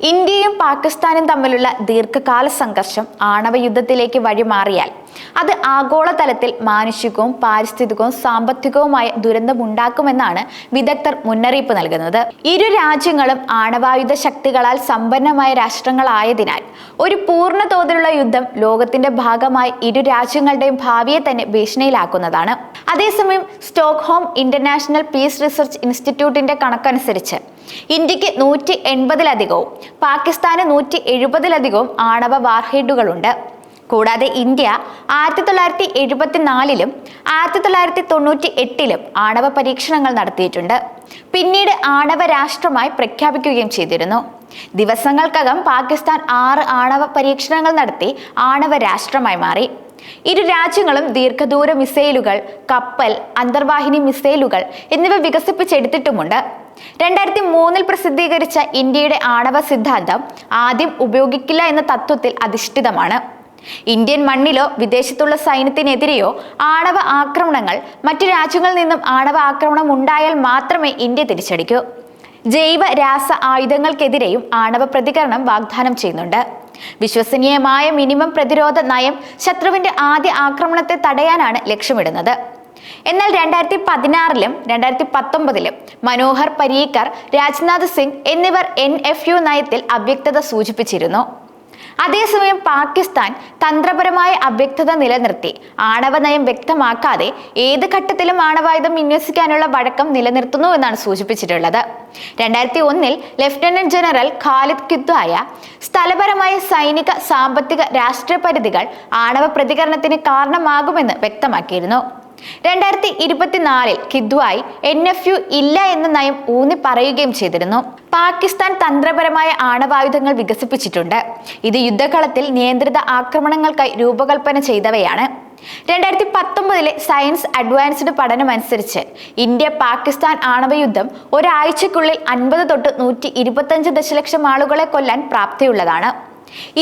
ഇന്ത്യയും പാകിസ്ഥാനും തമ്മിലുള്ള ദീർഘകാല സംഘർഷം ആണവ യുദ്ധത്തിലേക്ക് വഴിമാറിയാൽ അത് ആഗോളതലത്തിൽ മാനുഷികവും പാരിസ്ഥിതികവും സാമ്പത്തികവുമായ ദുരന്തമുണ്ടാക്കുമെന്നാണ് വിദഗ്ധർ മുന്നറിയിപ്പ് നൽകുന്നത്. ഇരു രാജ്യങ്ങളും ആണവായുധ ശക്തികളാൽ സമ്പന്നമായ രാഷ്ട്രങ്ങളായതിനാൽ ഒരു പൂർണ തോതിലുള്ള യുദ്ധം ലോകത്തിന്റെ ഭാഗമായി ഇരു രാജ്യങ്ങളുടെയും ഭാവിയെ തന്നെ ഭീഷണിയിലാക്കുന്നതാണ്. അതേസമയം സ്റ്റോക്ക്ഹോം ഇന്റർനാഷണൽ പീസ് റിസർച്ച് ഇൻസ്റ്റിറ്റ്യൂട്ടിന്റെ കണക്കനുസരിച്ച് ഇന്ത്യയ്ക്ക് നൂറ്റി എൺപതിലധികവും പാകിസ്ഥാന് നൂറ്റി എഴുപതിലധികവും ആണവ വാർഹെഡുകളുണ്ട്. കൂടാതെ ഇന്ത്യ ആയിരത്തി തൊള്ളായിരത്തി എഴുപത്തിനാലിലും ആയിരത്തി തൊള്ളായിരത്തി തൊണ്ണൂറ്റി എട്ടിലും ആണവ പരീക്ഷണങ്ങൾ നടത്തിയിട്ടുണ്ട്. പിന്നീട് ആണവ രാഷ്ട്രമായി പ്രഖ്യാപിക്കുകയും ചെയ്തിരുന്നു. ദിവസങ്ങൾക്കകം പാകിസ്ഥാൻ ആറ് ആണവ പരീക്ഷണങ്ങൾ നടത്തി ആണവ രാഷ്ട്രമായി മാറി. ഇരു രാജ്യങ്ങളും ദീർഘദൂര മിസൈലുകൾ കപ്പൽ അന്തർവാഹിനി മിസൈലുകൾ എന്നിവ വികസിപ്പിച്ചെടുത്തിട്ടുമുണ്ട്. രണ്ടായിരത്തി മൂന്നിൽ പ്രസിദ്ധീകരിച്ച ഇന്ത്യയുടെ ആണവ സിദ്ധാന്തം ആദ്യം ഉപയോഗിക്കില്ല എന്ന തത്വത്തിൽ അധിഷ്ഠിതമാണ്. ഇന്ത്യൻ മണ്ണിലോ വിദേശത്തുള്ള സൈന്യത്തിനെതിരെയോ ആണവ ആക്രമണങ്ങൾ മറ്റു രാജ്യങ്ങളിൽ നിന്നും ആണവ ആക്രമണം ഉണ്ടായാൽ മാത്രമേ ഇന്ത്യ തിരിച്ചടിക്കൂ. ജൈവ രാസ ആയുധങ്ങൾക്കെതിരെയും ആണവ പ്രതികരണം വാഗ്ദാനം ചെയ്യുന്നുണ്ട്. വിശ്വസനീയമായ മിനിമം പ്രതിരോധ നയം ശത്രുവിന്റെ ആദ്യ ആക്രമണത്തെ തടയാനാണ് ലക്ഷ്യമിടുന്നത്. എന്നാൽ രണ്ടായിരത്തി പതിനാറിലും രണ്ടായിരത്തി പത്തൊമ്പതിലും മനോഹർ പരീക്കർ രാജ്നാഥ് സിംഗ് എന്നിവർ എൻ എഫ് യു നയത്തിൽ അവ്യക്തത സൂചിപ്പിച്ചിരുന്നു. അതേസമയം പാകിസ്ഥാൻ തന്ത്രപരമായ അവ്യക്തത നിലനിർത്തി. ആണവ നയം വ്യക്തമാക്കാതെ ഏത് ഘട്ടത്തിലും ആണവായുധം വിന്യസിക്കാനുള്ള വഴക്കം നിലനിർത്തുന്നു എന്നാണ് സൂചിപ്പിച്ചിട്ടുള്ളത്. രണ്ടായിരത്തി ഒന്നിൽ ലഫ്റ്റനന്റ് ജനറൽ ഖാലിദ് കിദ്വായ സ്ഥലപരമായ സൈനിക സാമ്പത്തിക രാഷ്ട്രീയ പരിധികൾ ആണവ പ്രതികരണത്തിന് കാരണമാകുമെന്ന് വ്യക്തമാക്കിയിരുന്നു. രണ്ടായിരത്തി ഇരുപത്തിനാലിൽ കിദ്വായി എൻ എഫ് യു ഇല്ല എന്ന നയം ഊന്നി പറയുകയും ചെയ്തിരുന്നു. പാകിസ്ഥാൻ തന്ത്രപരമായ ആണവായുധങ്ങൾ വികസിപ്പിച്ചിട്ടുണ്ട്. ഇത് യുദ്ധകളത്തിൽ നിയന്ത്രിത ആക്രമണങ്ങൾക്കായി രൂപകൽപ്പന ചെയ്തവയാണ്. രണ്ടായിരത്തി പത്തൊമ്പതിലെ സയൻസ് അഡ്വാൻസ്ഡ് പഠനമനുസരിച്ച് ഇന്ത്യ പാകിസ്ഥാൻ ആണവയുദ്ധം ഒരാഴ്ചക്കുള്ളിൽ അൻപത് തൊട്ട് നൂറ്റി ഇരുപത്തഞ്ച് ദശലക്ഷം ആളുകളെ കൊല്ലാൻ പ്രാപ്തിയുള്ളതാണ്.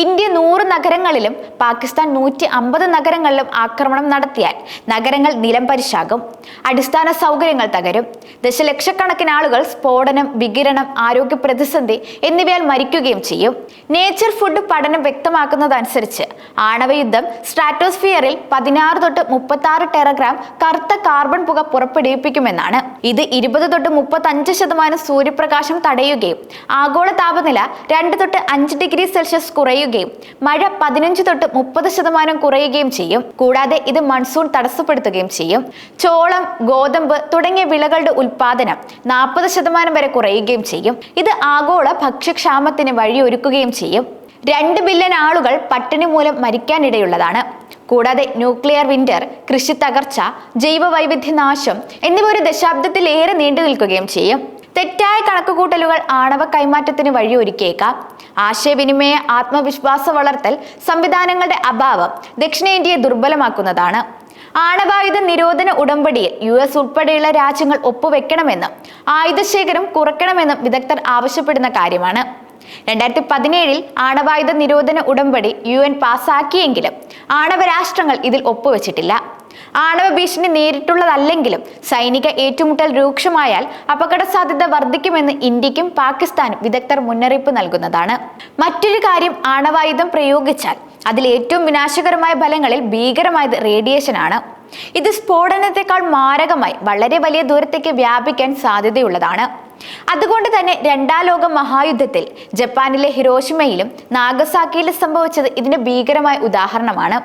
ഇന്ത്യ നൂറ് നഗരങ്ങളിലും പാകിസ്ഥാൻ നൂറ്റി അമ്പത് നഗരങ്ങളിലും ആക്രമണം നടത്തിയാൽ നഗരങ്ങൾ നിലംപരിശാകും അടിസ്ഥാന സൗകര്യങ്ങൾ തകരും. ദശലക്ഷക്കണക്കിന് ആളുകൾ സ്ഫോടനം വികിരണം ആരോഗ്യ പ്രതിസന്ധി എന്നിവയാൽ മരിക്കുകയും ചെയ്യും. നേച്ചർ ഫുഡ് പഠനം വ്യക്തമാക്കുന്നതനുസരിച്ച് ആണവയുദ്ധം സ്ട്രാറ്റോസ്ഫിയറിൽ പതിനാറ് തൊട്ട് മുപ്പത്തി ആറ് ടെറഗ്രാം കറുത്ത കാർബൺ പുക പുറപ്പെടുവിപ്പിക്കുമെന്നാണ്. ഇത് ഇരുപത് തൊട്ട് മുപ്പത്തി അഞ്ച് ശതമാനം സൂര്യപ്രകാശം തടയുകയും ആഗോള താപനില രണ്ട് തൊട്ട് അഞ്ച് ഡിഗ്രി സെൽഷ്യസ് കുറയുകയും മഴ പതിനഞ്ച് തൊട്ട് മുപ്പത് ശതമാനം കുറയുകയും ചെയ്യും. കൂടാതെ ഇത് മൺസൂൺ തടസ്സപ്പെടുത്തുകയും ചെയ്യും. ചോളം ഗോതമ്പ് തുടങ്ങിയ വിളകളുടെ ഉൽപാദനം നാൽപ്പത് ശതമാനം വരെ കുറയുകയും ചെയ്യും. ഇത് ആഗോള ഭക്ഷ്യക്ഷാമത്തിന് വഴിയൊരുക്കുകയും ചെയ്യും. രണ്ട് ബില്യൺ ആളുകൾ പട്ടിണി മൂലം മരിക്കാനിടയുള്ളതാണ്. കൂടാതെ ന്യൂക്ലിയർ വിന്റർ കൃഷി തകർച്ച ജൈവ വൈവിധ്യനാശം എന്നിവ ഒരു ദശാബ്ദത്തിലേറെ നീണ്ടു നിൽക്കുകയും ചെയ്യും. തെറ്റായ കണക്കുകൂട്ടലുകൾ ആണവ കൈമാറ്റത്തിന് വഴിയൊരുക്കിയേക്കാം. ആശയവിനിമയ ആത്മവിശ്വാസ വളർത്തൽ സംവിധാനങ്ങളുടെ അഭാവം ദക്ഷിണേന്ത്യയെ ദുർബലമാക്കുന്നതാണ്. ആണവായുധ നിരോധന ഉടമ്പടിയിൽ യു എസ് ഉൾപ്പെടെയുള്ള രാജ്യങ്ങൾ ഒപ്പുവെക്കണമെന്നും ആയുധശേഖരം കുറയ്ക്കണമെന്നും വിദഗ്ധർ ആവശ്യപ്പെടുന്ന കാര്യമാണ്. രണ്ടായിരത്തി പതിനേഴിൽ ആണവായുധ നിരോധന ഉടമ്പടി യു എൻ പാസ്സാക്കിയെങ്കിലും ആണവ രാഷ്ട്രങ്ങൾ ഇതിൽ ഒപ്പുവെച്ചിട്ടില്ല. ആണവ ഭീഷണി നേരിട്ടുള്ളതല്ലെങ്കിലും സൈനിക ഏറ്റുമുട്ടൽ രൂക്ഷമായാൽ അപകട സാധ്യത വർദ്ധിക്കുമെന്ന് ഇന്ത്യക്കും പാകിസ്ഥാനും വിദഗ്ധർ മുന്നറിയിപ്പ് നൽകുന്നതാണ്. മറ്റൊരു കാര്യം ആണവായുധം പ്രയോഗിച്ചാൽ അതിൽ ഏറ്റവും വിനാശകരമായ ഫലങ്ങളിൽ ഭീകരമായത് റേഡിയേഷൻ ആണ്. ഇത് സ്ഫോടനത്തെക്കാൾ മാരകമായി വളരെ വലിയ ദൂരത്തേക്ക് വ്യാപിക്കാൻ സാധ്യതയുള്ളതാണ്. അതുകൊണ്ട് തന്നെ രണ്ടാം ലോക മഹായുദ്ധത്തിൽ ജപ്പാനിലെ ഹിരോഷിമയിലും നാഗസാക്കിയിലും സംഭവിച്ചത് ഇതിന് ഭീകരമായ ഉദാഹരണമാണ്.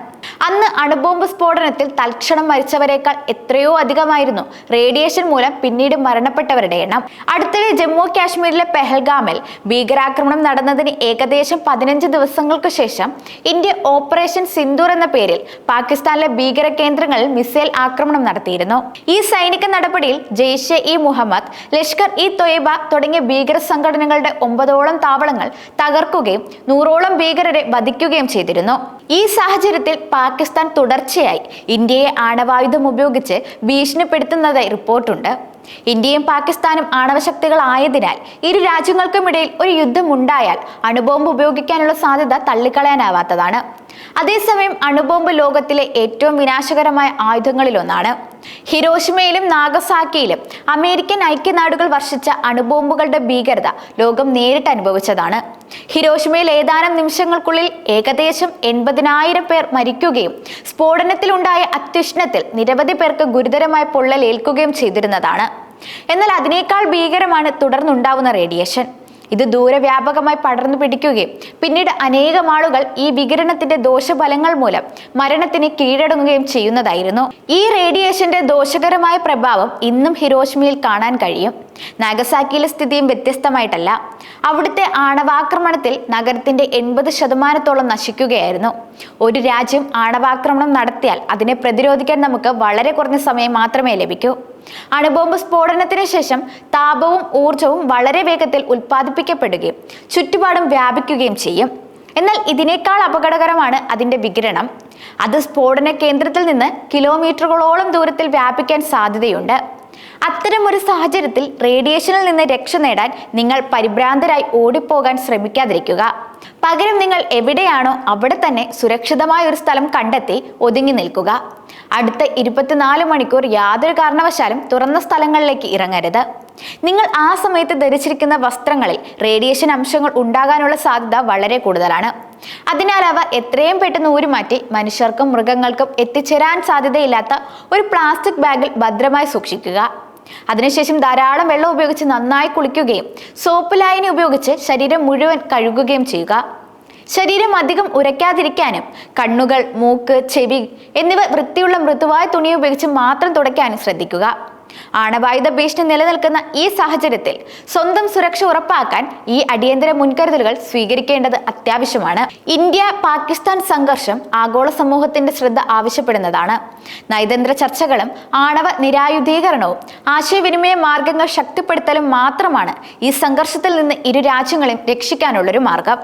അന്ന് അണുബോംബ് സ്ഫോടനത്തിൽ തൽക്ഷണം മരിച്ചവരെക്കാൾ എത്രയോ അധികമായിരുന്നു. റേഡിയേഷൻ മൂലം പിന്നീട് മരണപ്പെട്ടവരുടെ എണ്ണം. അടുത്തിടെ ജമ്മു കാശ്മീരിലെ പെഹൽഗാമിൽ ഭീകരാക്രമണം നടന്നതിന് ഏകദേശം പതിനഞ്ച് ദിവസങ്ങൾക്ക് ശേഷം ഇന്ത്യ ഓപ്പറേഷൻ സിന്ദൂർ എന്ന പേരിൽ പാകിസ്ഥാനിലെ ഭീകര കേന്ദ്രങ്ങളിൽ മിസൈൽ ആക്രമണം നടത്തിയിരുന്നു. ഈ സൈനിക നടപടിയിൽ ജെയ്ഷെ ഇ മുഹമ്മദ് ലഷ്കർ ഇ തൊയ്ബ തുടങ്ങിയ ഭീകര സംഘടനകളുടെ ഒമ്പതോളം താവളങ്ങൾ തകർക്കുകയും നൂറോളം ഭീകരരെ വധിക്കുകയും ചെയ്തിരുന്നു. ഈ സാഹചര്യത്തിൽ പാകിസ്ഥാൻ തുടർച്ചയായി ഇന്ത്യയെ ആണവായുധം ഉപയോഗിച്ച് ഭീഷണിപ്പെടുത്തുന്നതായി റിപ്പോർട്ടുണ്ട്. ഇന്ത്യയും പാകിസ്ഥാനും ആണവശക്തികളായതിനാൽ ഇരു രാജ്യങ്ങൾക്കുമിടയിൽ ഒരു യുദ്ധം ഉണ്ടായാൽ അണുബോംബ് ഉപയോഗിക്കാനുള്ള സാധ്യത തള്ളിക്കളയാനാവാത്തതാണ്. അതേസമയം അണുബോംബ് ലോകത്തിലെ ഏറ്റവും വിനാശകരമായ ആയുധങ്ങളിലൊന്നാണ്. ഹിരോഷിമയിലും നാഗസാക്കിയിലും അമേരിക്കൻ ഐക്യനാടുകൾ വർഷിച്ച അണുബോംബുകളുടെ ഭീകരത ലോകം നേരിട്ട് അനുഭവിച്ചതാണ്. ഹിരോഷിമയിൽ ഏതാനും നിമിഷങ്ങൾക്കുള്ളിൽ ഏകദേശം എൺപതിനായിരം പേർ മരിക്കുകയും സ്ഫോടനത്തിലുണ്ടായ അത്യുഷ്ണത്തിൽ നിരവധി പേർക്ക് ഗുരുതരമായ പൊള്ളലേൽക്കുകയും ചെയ്തിരുന്നതാണ്. എന്നാൽ അതിനേക്കാൾ ഭീകരമാണ് തുടർന്നുണ്ടാവുന്ന റേഡിയേഷൻ. ഇത് ദൂരവ്യാപകമായി പടർന്നു പിടിക്കുകയും പിന്നീട് അനേകം ആളുകൾ ഈ വികിരണത്തിന്റെ ദോഷഫലങ്ങൾ മൂലം മരണത്തിന് കീഴടങ്ങുകയും ചെയ്യുന്നതായിരുന്നു. ഈ റേഡിയേഷന്റെ ദോഷകരമായ പ്രഭാവം ഇന്നും ഹിരോഷ്മിയിൽ കാണാൻ കഴിയും. നാഗസാക്കിയിലെ സ്ഥിതിയും വ്യത്യസ്തമായിട്ടല്ല. അവിടുത്തെ ആണവാക്രമണത്തിൽ നഗരത്തിന്റെ എൺപത് ശതമാനത്തോളം നശിക്കുകയായിരുന്നു. ഒരു രാജ്യം ആണവാക്രമണം നടത്തിയാൽ അതിനെ പ്രതിരോധിക്കാൻ നമുക്ക് വളരെ കുറഞ്ഞ സമയം മാത്രമേ ലഭിക്കൂ. അണുബോംബ് സ്ഫോടനത്തിന് ശേഷം താപവും ഊർജവും വളരെ വേഗത്തിൽ ഉൽപ്പാദിപ്പിക്കപ്പെടുകയും ചുറ്റുപാടും വ്യാപിക്കുകയും ചെയ്യും. എന്നാൽ ഇതിനേക്കാൾ അപകടകരമാണ് അതിന്റെ വികിരണം. അത് സ്ഫോടന കേന്ദ്രത്തിൽ നിന്ന് കിലോമീറ്ററുകളോളം ദൂരത്തിൽ വ്യാപിക്കാൻ സാധ്യതയുണ്ട്. അത്തരമൊരു സാഹചര്യത്തിൽ റേഡിയേഷനിൽ നിന്ന് രക്ഷ നേടാൻ നിങ്ങൾ പരിഭ്രാന്തരായി ഓടിപ്പോകാൻ ശ്രമിക്കാതിരിക്കുക. പകരം നിങ്ങൾ എവിടെയാണോ അവിടെ തന്നെ സുരക്ഷിതമായ ഒരു സ്ഥലം കണ്ടെത്തി ഒതുങ്ങി നിൽക്കുക. അടുത്ത ഇരുപത്തിനാല് മണിക്കൂർ യാതൊരു കാരണവശാലും തുറന്ന സ്ഥലങ്ങളിലേക്ക് ഇറങ്ങരുത്. നിങ്ങൾ ആ സമയത്ത് ധരിച്ചിരിക്കുന്ന വസ്ത്രങ്ങളിൽ റേഡിയേഷൻ അംശങ്ങൾ ഉണ്ടാകാനുള്ള സാധ്യത വളരെ കൂടുതലാണ്. അതിനാൽ അവ എത്രയും പെട്ടെന്ന് ഊരുമാറ്റി മനുഷ്യർക്കും മൃഗങ്ങൾക്കും എത്തിച്ചേരാൻ സാധ്യതയില്ലാത്ത ഒരു പ്ലാസ്റ്റിക് ബാഗിൽ ഭദ്രമായി സൂക്ഷിക്കുക. അതിനുശേഷം ധാരാളം വെള്ളം ഉപയോഗിച്ച് നന്നായി കുളിക്കുകയും സോപ്പ് ലായനി ഉപയോഗിച്ച് ശരീരം മുഴുവൻ കഴുകുകയും ചെയ്യുക. ശരീരം അധികം ഉരയ്ക്കാതിരിക്കാനും കണ്ണുകൾ മൂക്ക് ചെവി എന്നിവ വൃത്തിയുള്ള മൃദുവായ തുണി ഉപയോഗിച്ച് മാത്രം തുടയ്ക്കാനും ശ്രദ്ധിക്കുക. ആണവായുധ ഭീഷണി നിലനിൽക്കുന്ന ഈ സാഹചര്യത്തിൽ സ്വന്തം സുരക്ഷ ഉറപ്പാക്കാൻ ഈ അടിയന്തര മുൻകരുതലുകൾ സ്വീകരിക്കേണ്ടത് അത്യാവശ്യമാണ്. ഇന്ത്യ പാകിസ്ഥാൻ സംഘർഷം ആഗോള സമൂഹത്തിന്റെ ശ്രദ്ധ ആവശ്യപ്പെടുന്നതാണ്. നയതന്ത്ര ചർച്ചകളും ആണവ നിരായുധീകരണവും ആശയവിനിമയ മാർഗങ്ങൾ ശക്തിപ്പെടുത്തലും മാത്രമാണ് ഈ സംഘർഷത്തിൽ നിന്ന് ഇരു രാജ്യങ്ങളെയും രക്ഷിക്കാനുള്ളൊരു മാർഗം.